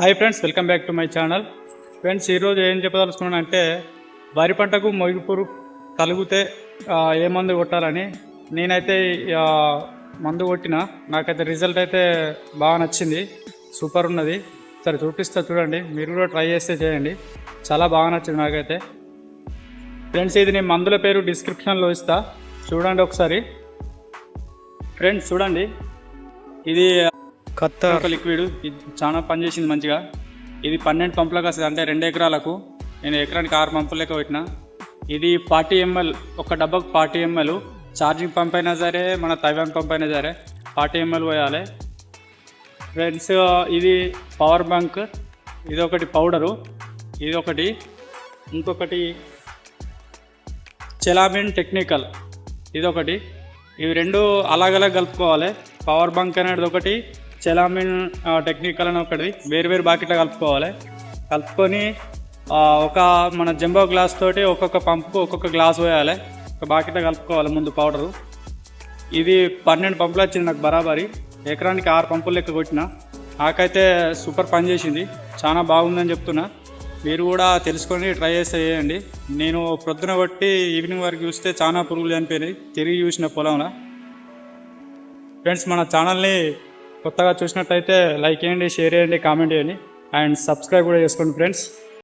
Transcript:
Hi friends welcome back to my channel friends ఈరోజు ఏం చెప్పదలుచుకున్నాను అంటే వరి పంటకు మొగిపురు తలిగితే ఏ మందు కొట్టాలని. నేనైతే మందు కొట్టిన నాకైతే రిజల్ట్ అయితే బాగా నచ్చింది. సూపర్ ఉన్నది. సరే చూపిస్తా చూడండి. మీరు కూడా ట్రై చేస్తే చేయండి. చాలా బాగా నచ్చింది నాకైతే. ఫ్రెండ్స్ ఇది నేను మందుల పేరు డిస్క్రిప్షన్లో ఇస్తా. చూడండి ఒకసారి. ఫ్రెండ్స్ చూడండి. ఇది కొత్త ఒక లిక్విడ్ ఇది చాలా పనిచేసింది మంచిగా. ఇది పన్నెండు పంపులకు వస్తుంది అంటే రెండు ఎకరాలకు. నేను ఎకరానికి ఆరు పంపులు లెక్క పెట్టిన. ఇది ఫార్టీ ఎంఎల్ ఒక డబ్బాకు ఫార్టీ ఎంఎల్. ఛార్జింగ్ పంప్ అయినా సరే మన తైవాన్ పంప్ అయినా సరే ఫార్టీ ఎంఎల్ పోయాలి. ఫ్రెండ్స్ ఇది పవర్ బ్యాంక్ ఇది ఒకటి పౌడరు ఇది ఒకటి ఇంకొకటి చెలామిన్ టెక్నికల్ ఇదొకటి. ఇవి రెండు అలాగలా కలుపుకోవాలి. పవర్ బంక్ అనేది ఒకటి చెలామిన్ టెక్నిక్ టెక్నికల్ అని ఒకటి వేరు వేరు బాకెట్లో కలుపుకోవాలి. కలుపుకొని ఒక మన జంబో గ్లాస్ తోటి ఒక్కొక్క పంపుకు ఒక్కొక్క గ్లాస్ పోయాలి. ఒక బాకెట్లో కలుపుకోవాలి ముందు పౌడరు ఇది పన్నెండు పంపులు వచ్చింది నాకు బరాబరి. ఎకరానికి ఆరు పంపులు లెక్క కొట్టిన. నాకైతే సూపర్ పని చేసింది. చాలా బాగుందని చెప్తున్నా. మీరు కూడా తెలుసుకొని ట్రై చేస్తే చేయండి. నేను ప్రొద్దున కొట్టి ఈవినింగ్ వరకు చూస్తే చాలా పురుగులు చనిపోయినాయి. తిరిగి చూసిన పొలంలో. ఫ్రెండ్స్ మన ఛానల్ని కొత్తగా చూసినట్టయితే లైక్ చేయండి షేర్ చేయండి కామెంట్ చేయండి. అండ్ సబ్స్క్రైబ్ కూడా చేసుకోండి ఫ్రెండ్స్.